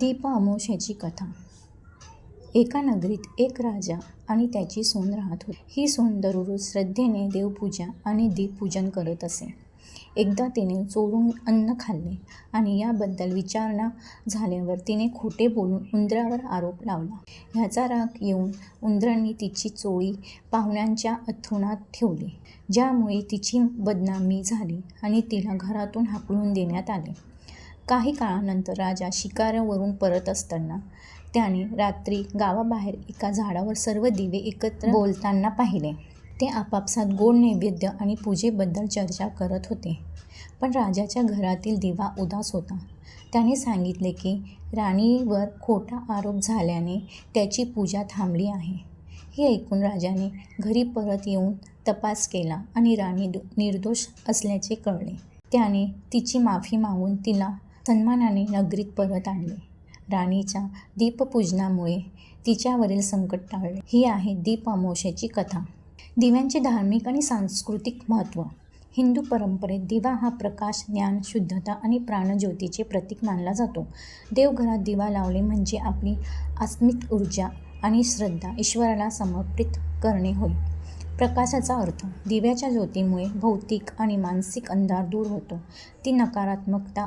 दीप अमोशाची कथा. एका नगरीत एक राजा आणि त्याची सून राहत होती. ही सून दररोज श्रद्धेने देवपूजा आणि दीपपूजन करत असे. एकदा तिने चोरून अन्न खाल्ले आणि याबद्दल विचारणा झाल्यावर तिने खोटे बोलून उंदरावर आरोप लावला. ह्याचा राग येऊन उंदरांनी तिची चोळी पाहुण्यांच्या अथरुणात ठेवली ज्यामुळे तिची बदनामी झाली आणि तिला घरातून हाकलून देण्यात आले. काही काळानंतर राजा शिकाऱ्यावरून परत असताना त्याने रात्री गावाबाहेर एका झाडावर सर्व दिवे एकत्र बोलताना पाहिले. ते आपापसात गोड नैवेद्य आणि पूजेबद्दल चर्चा करत होते. पण राजाच्या घरातील दिवा उदास होता. त्याने सांगितले की राणीवर खोटा आरोप झाल्याने त्याची पूजा थांबली आहे. हे ऐकून राजाने घरी परत येऊन तपास केला आणि राणी निर्दोष असल्याचे कळले. त्याने तिची माफी मागून तिला सन्मानाने नगरीत परत आणले. राणीच्या दीपपूजनामुळे तिच्यावरील संकट टाळले. ही आहे दीप अमोशेची कथा. दिव्यांचे धार्मिक आणि सांस्कृतिक महत्त्व. हिंदू परंपरेत दिवा हा प्रकाश ज्ञान शुद्धता आणि प्राणज्योतीचे प्रतीक मानला जातो. देवघरात दिवा लावले म्हणजे आपली आत्मिक ऊर्जा आणि श्रद्धा ईश्वराला समर्पित करणे होय. प्रकाशाचा अर्थ दिव्याच्या ज्योतीमुळे भौतिक आणि मानसिक अंधार दूर होतो. ती नकारात्मकता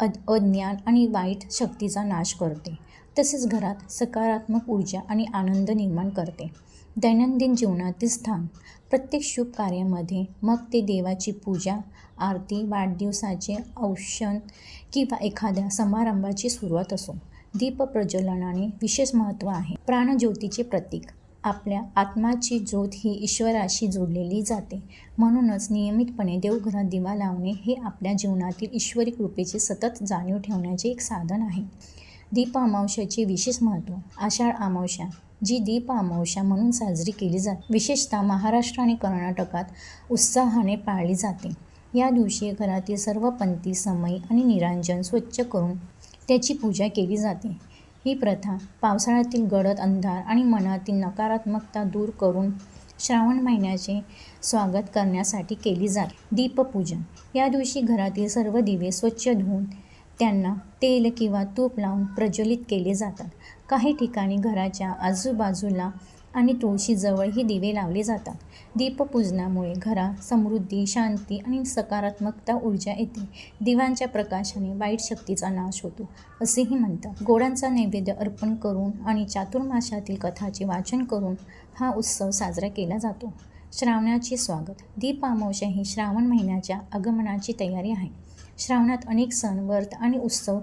अद अज्ञान आणि वाईट शक्तीचा नाश करते. तसेच घरात सकारात्मक ऊर्जा आणि आनंद निर्माण करते. दैनंदिन जीवनातील स्थान. प्रत्येक शुभ कार्यामध्ये मग ते देवाची पूजा आरती वाढदिवसाचे औषण किंवा एखाद्या समारंभाची सुरुवात असो. दीप प्रज्वलनाने विशेष महत्त्व आहे. प्राणज्योतीचे प्रतीक. आपल्या आत्माची ज्योत ही ईश्वराशी जोडलेली जाते. म्हणूनच नियमितपणे देवघरात दिवा लावणे हे आपल्या जीवनातील ईश्वरी कृपेची सतत जाणीव ठेवण्याचे एक साधन आहे. दीप अमावश्याचे विशेष महत्त्व. आषाढ अमावस्या जी दीप अमावस्या म्हणून साजरी केली जाते विशेषतः महाराष्ट्र आणि कर्नाटकात उत्साहाने पाळली जाते. या दिवशी घरातील सर्व पंथी समयी आणि निरांजन स्वच्छ करून त्याची पूजा केली जाते. ही प्रथा पावसाळ्यातील गडद अंधार आणि मनातील नकारात्मकता दूर करून श्रावण महिन्याचे स्वागत करण्यासाठी केली जाते. दीपपूजन. या दिवशी घरातील सर्व दिवे स्वच्छ धुवून त्यांना तेल किंवा तूप लावून प्रज्वलित केले जातात. काही ठिकाणी घराच्या आजूबाजूला आणि तुळशीजवळ ही दिवे लावले जातात. दीपपूजनामुळे घरा समृद्धी शांती आणि सकारात्मकता ऊर्जा येते. दिव्यांच्या प्रकाशाने वाईट शक्तीचा नाश होतो असेही म्हणतात. गोडांचा नैवेद्य अर्पण करून आणि चातुर्माशातील कथाचे वाचन करून हा उत्सव साजरा केला जातो. श्रावणाचे स्वागत. दीप अमावस्या ही श्रावण महिन्याच्या आगमनाची तयारी आहे. श्रावणात अनेक सण व्रत आणि उत्सव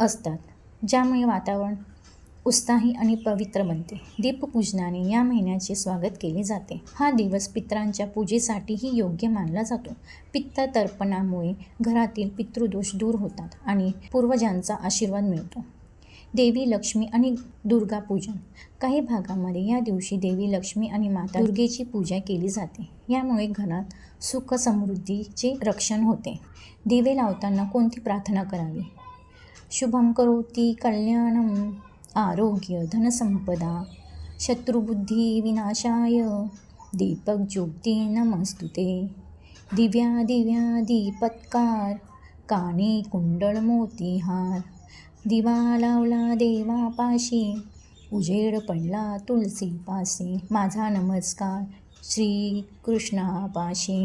असतात ज्यामुळे वातावरण उत्साही आणि पवित्र बनते. दीपपूजनाने या महिन्याचे स्वागत केले जाते. हा दिवस पितरांच्या पूजेसाठीही योग्य मानला जातो. पित्त तर्पणामुळे घरातील पितृदोष दूर होतात आणि पूर्वजांचा आशीर्वाद मिळतो. देवी लक्ष्मी आणि दुर्गा पूजन काही भागामध्ये या दिवशी देवी लक्ष्मी आणि माता दुर्गेची पूजा केली जाते. यामुळे घरात सुख समृद्धीचे रक्षण होते. दिवे लावताना कोणती प्रार्थना करावी? शुभं करोती कल्याणम आरोग्य धनसंपदा शत्रुबुद्धी विनाशाय. दीपक ज्योती नमस्तुते. दिव्या दिव्या दीपत्कार. काने कुंडळ मोतीहार. दिवा लावला देवापाशी. उजेड पडला तुळशीपाशी माझा नमस्कार. श्री कृष्णापाशी